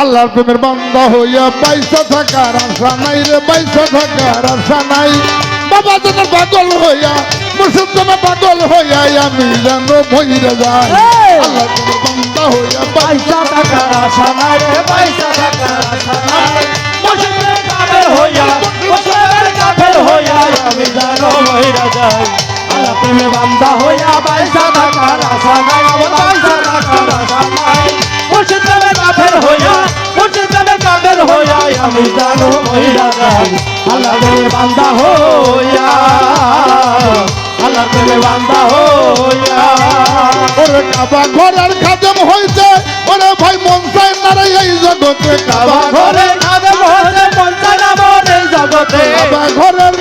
আল্লাহর প্রেমের বান্দা হইয়া পয়সা থাকার আশা নাই রে পয়সা থাকার আশা নাই। বাবা যেন পাগল হইয়া মুসলমান পাগল হইয়া আমি যেন মহিরে যাই। আল্লাহর প্রেমের বান্দা হইয়া পয়সা টাকার আশা নাই রে পয়সা টাকার আশা নাই। মুশরিকের কাফের হইয়া মুশরিকের কাফের হইয়া আমি জানো মহিরা যাই। আল্লাহ প্রেমে বান্দা হইয়া পয়সা টাকার আশা নাই আমার পয়সা হইয়া যাই আল্লাহ বান্দা হইয়া আল্লাহ বান্দা হইয়া। ওরে কাবা ঘরের খাদম হইতে ওরে ভাই মন চায় না রে এই জগতে কাবা না কাবা ঘরের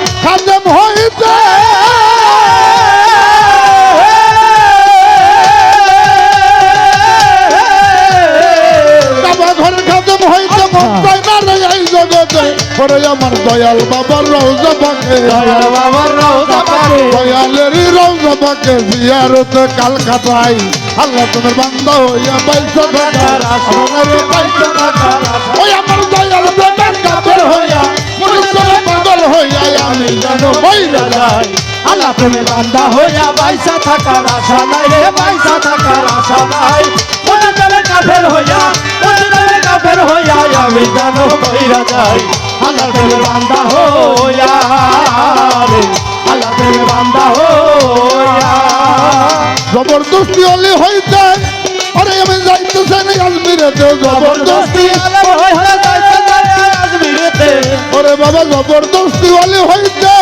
ওরে আমার দয়াল বাবার রওজা পাকে। দয়াল বাবার রওজা পাকে। দয়ালেরই রওজা পাকে জিয়ারত কালকাতায়। আল্লাহ তোমার বান্দা হইয়া পয়সা থাকার আশা রে পয়সা আশা। ওই আমার দয়াল প্রেমের কাপড় হইয়া মনুষ্যের পাগল হইয়া আমি জানো বইরা যাই। আল্লাহ প্রেমে বান্দা হইয়া বাইসা থাকার আশা নাই রে বাইসা থাকার আশা নাই। কাফের হইয়া কাফের হইয়া আমি জানো বইরা যাই। আল্লাহ প্রেমে বান্দা হইয়া রে আল্লাহ প্রেমে বান্দা হইয়া। জবরদস্তি অলি হইতে আরে আমি যাইতেছে না আজমিরেতে জবরদস্তি। যাইতে ওরে বাবা জবরদস্তি অলি হইতে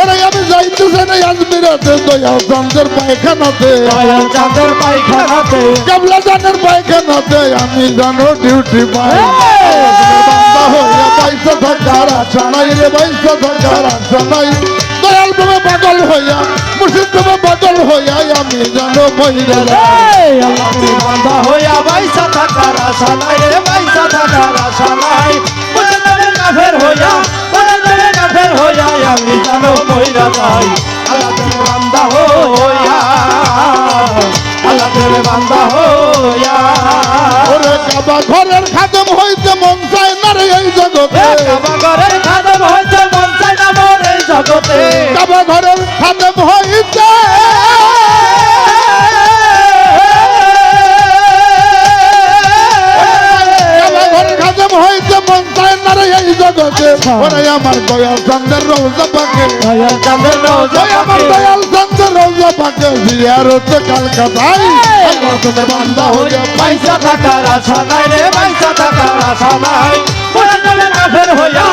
ওরে আমি যাইতেছে না আজমিরেতে দয়াল চন্দ্রের পায়খানাতে। দয়াল চাঁদের পায়খানাতে। কেবলা জানের পায়খানাতে আমি জানো ডিউটি পাই! বান্দা হইয়া পয়সা থাকার আশা নাই রে পয়সা থাকার আশা নাই দয়াল তুমি পাগল হইয়া, মুর্শিদ তুমি পাগল হইয়া, আমি জানো মহিলা তুমি বান্দা হইয়া বাইসা থাকার আশা রে বাইসা থাকার আশা নাই বলে কাফের হইয়া বলে তবে কাফের হইয়া, আমি জানো কইরা যাই আল্লাহ জগতে। কাবা ঘরের খাদম হইতে মন চাই না মোর জগতে। কাবা ঘরের খাদম হইতে কাবা ঘরের খাদম হইতে চায় না রে এই জগতে। ওরে আমার দয়াল চন্দ্রের রোজা পাকে। দয়াল চাঁদের রোজা আমার দয়াল চন্দ্রের রোজা পাকে। জিয়ারত কালকাতায়! তোদের বান্দা পয়সা থাকার আশা নাই রে পয়সা থাকার আশা নাই। কাফের হইয়া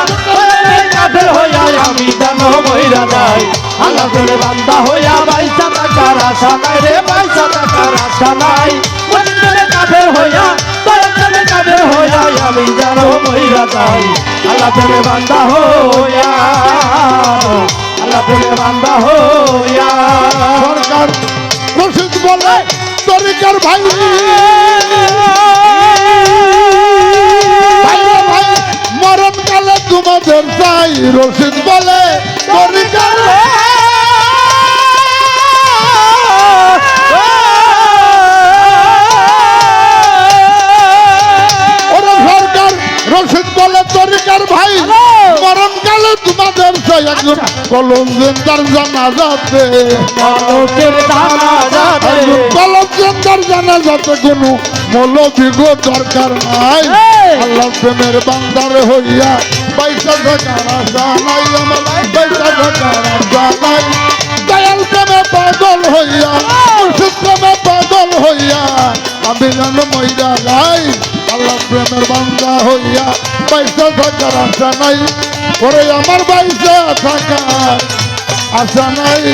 কাফের হইয়া আমি জানো মইরা যাই আল্লাহ বান্দা হইয়া পয়সা থাকার আশা নাই রে পয়সা থাকার আশা নাই। কাফের হইয়া কাফের হইয়া আমি জানো মইরা যাই আল্লাহ বান্দা হইয়া আল্লাহ বান্দা হইয়া। সরকার রশিদ বলে তরিকার ভাই। তোমাদের চাই রশিদ বলে সরকার রশিদ বলে তরিকার ভাই মরণ কালে তোমাদের একজন কলম তার জানা যাতে মানুষের কলম তার জানা যাতে কোনো মৌলবিগ দরকার নাই! আল্লাহ প্রেমের বান্দার হইয়া পয়সা থাকার আশা নাই আমার পয়সা থাকার আশা নাই দয়াল প্রেমে পাগল হইয়া মুর্শিদ প্রেমে পাগল হইয়া আমি যেন মহিলা নাই আল্লাহ প্রেমের বান্দা হইয়া পয়সা থাকার আশা নাই ওরে আমার পয়সা থাকার আশা নাই।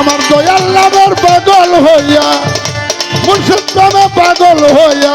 আমার দয়াল নামের পাগল হইয়া মুর্শিদ প্রেমে পাগল হইয়া